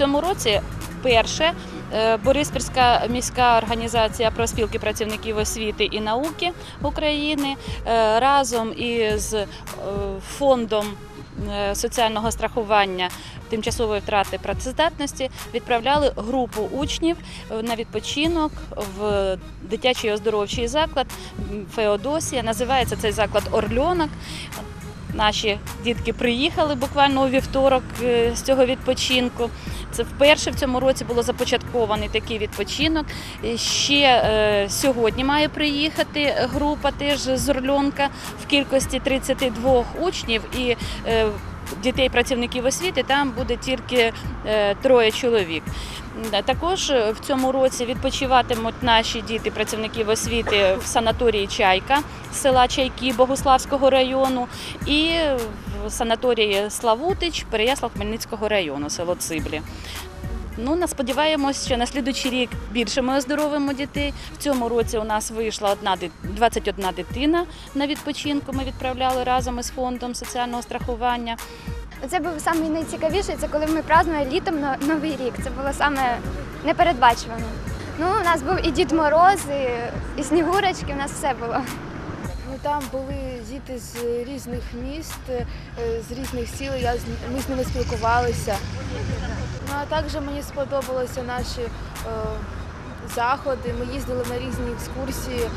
цьому році вперше е, Бориспільська міська організація профспілки працівників освіти і науки України е, разом із е, фондом соціального страхування тимчасової втрати працездатності відправляли групу учнів на відпочинок в дитячий оздоровчий заклад Феодосія. Називається цей заклад Орльонок. Наші дітки приїхали буквально у вівторок е, з цього відпочинку. Це вперше в цьому році було започаткований такий відпочинок. Ще е, сьогодні має приїхати група теж з Орльонка в кількості 32 учнів і е, дітей працівників освіти там буде тільки е, троє чоловік. Також в цьому році відпочиватимуть наші діти працівників освіти в санаторії Чайка села Чайки Богуславського району і в санаторії Славутич Переяслав Хмельницького району, село Циблі. Ну, на- сподіваємось, що на слідуючий рік більше ми оздоровимо дітей. В цьому році у нас вийшла одна 21 дитина на відпочинку. Ми відправляли разом із фондом соціального страхування. Це був самий найцікавіший, це коли ми празднували літом Новий рік. Це було саме непередбачувано. Ну, у нас був і Дід Мороз, і, і Снігурочки, у нас все було. Ну там були діти з різних міст, е, з різних сіл. Я ми з ними спілкувалися. Ну а також мені сподобалися наші е, заходи. Ми їздили на різні екскурсії. Е,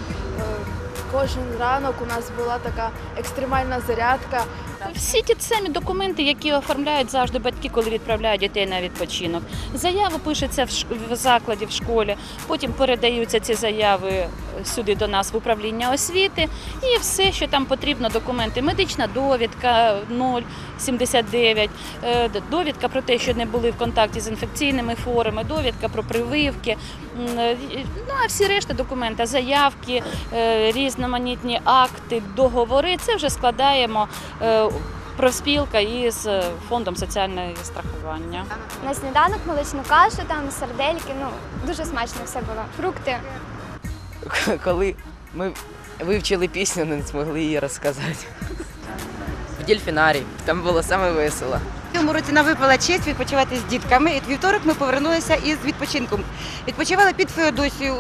кожен ранок у нас була така екстремальна зарядка. Всі ті самі документи, які оформляють завжди батьки, коли відправляють дітей на відпочинок. Заява пишеться в, ш- в закладі, в школі, потім передаються ці заяви сюди до нас в управління освіти, і все, що там потрібно, документи. Медична довідка 079, е, довідка про те, що не були в контакті з інфекційними хворими, довідка про прививки. Е, Ну а всі решта документи, заявки, е, різноманітні акти, договори. Це вже складаємо. Профспілка із е, фондом соціального страхування. На сніданок молочну кашу, там сардельки, ну дуже смачно все було. Фрукти. коли ми вивчили пісню, не змогли її розказати. В дельфінарі. Там було саме весело. Цьому році нам випала честь відпочивати з дітками. І вівторок ми повернулися із відпочинком. Відпочивали під Феодосією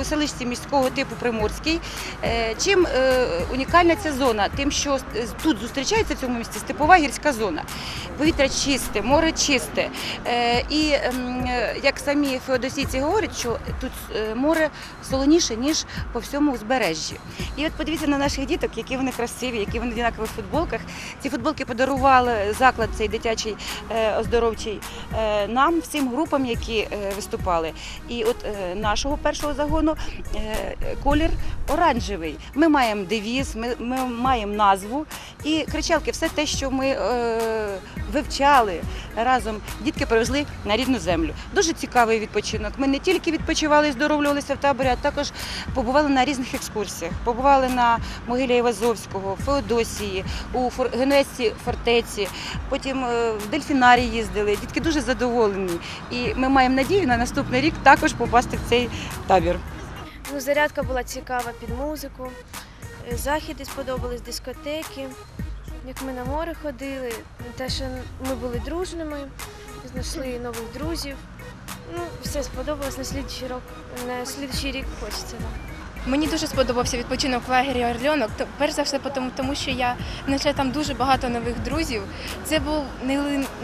у, селищі міського типу Приморський. Е, Чим е, унікальна ця зона? Тим, що тут зустрічається в цьому місці степова гірська зона. Повітря чисте, море чисте. Е, І ем, е, як самі феодосійці говорять, що тут е, море солоніше, ніж по всьому узбережжі. І от подивіться на наших діток, які вони красиві, які вони в однакових футболках. Ці футболки подарували заклад цей дитячий оздоровчий нам, всім групам, які виступали. І от нашого першого загону колір оранжевий. Ми маємо девіз, ми, ми маємо назву і кричалки, все те, що ми вивчали разом. Дітки привезли на рідну землю. Дуже цікавий відпочинок. Ми не тільки відпочивали здоровлювалися в таборі, а також побували на різних екскурсіях. Побували на могилі Івазовського, Феодосії, у фор- фортеці, потім е, в дельфінарі їздили. Дітки дуже задоволені. І ми маємо надію на наступний рік також попасти в цей табір. Ну, зарядка була цікава під музику. Е, Західи сподобались, дискотеки. Як ми на море ходили, те, що ми були дружними, знайшли нових друзів. Ну, все сподобалось на слідчий рік. На слідчий рік хочеться. Мені дуже сподобався відпочинок в лагері Орльонок. Перш за все, тому, що я знайшла там дуже багато нових друзів. Це був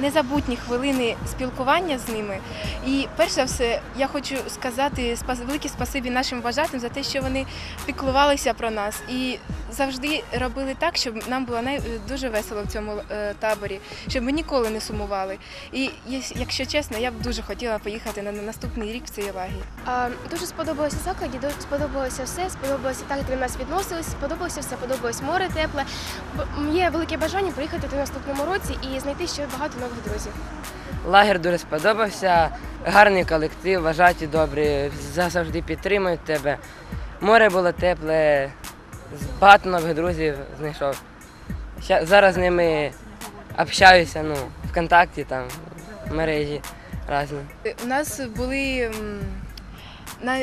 незабутні хвилини спілкування з ними. І перш за все, я хочу сказати велике спасибі нашим вважатим за те, що вони піклувалися про нас і завжди робили так, щоб нам було най- дуже весело в цьому е, таборі, щоб ми ніколи не сумували. І якщо чесно, я б дуже хотіла поїхати на на наступний рік в цей лагерь. А, Дуже сподобалося закладі, дуже сподобалося все, сподобалося так, як до нас відносились, сподобалося все, подобалось море тепле. Є велике бажання приїхати в наступному році і знайти ще багато нових друзів. Лагер дуже сподобався, гарний колектив, вважаті добрі, завжди підтримують тебе. Море було тепле, багато нових друзів знайшов. Зараз з ними общаюся ну, ВКонтакті, там, в мережі різні. У нас були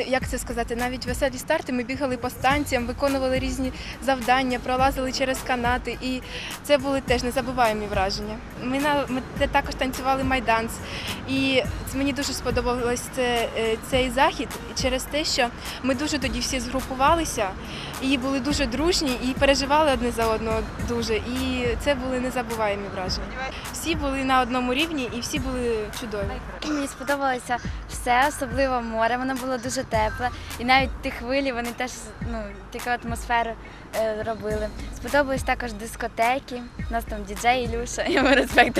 як це сказати, навіть веселі старти. Ми бігали по станціям, виконували різні завдання, пролазили через канати, і це були теж незабуваємі враження. Ми на ми також танцювали майданс, і мені дуже сподобалось це, е, цей захід через те, що ми дуже тоді всі згрупувалися і були дуже дружні, і переживали одне за одного дуже. І це були незабуваємі враження. Всі були на одному рівні і всі були чудові. Мені сподобалося все, особливо море. Воно було дуже тепле. І навіть ті хвилі вони теж ну, таку атмосферу е, робили. Сподобались також дискотеки. У нас там діджей Ілюша, йому респект.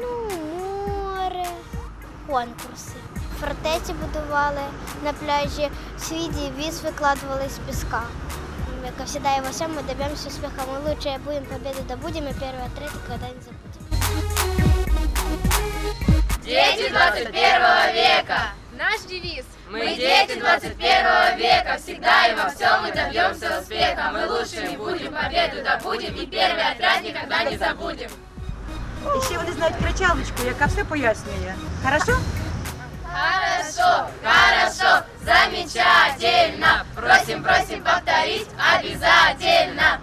Ну, море, конкурси. Фортеці будували на пляжі, свій девиз викладывали з піска. Как всегда и во всем мы добьемся успеха. Мы лучшие будем, победу добудем, и первые треки когда не забудем. Дети 21 века! Наш девіз Мы дети 21 века, всегда и во всем мы добьемся успеха. Мы лучшими будем, победу добудем и первый отряд никогда не забудем. І ще вони знають кричалочку, яка все пояснює. Хорошо? Хорошо, хорошо, замечательно. Просим, просим повторить обязательно.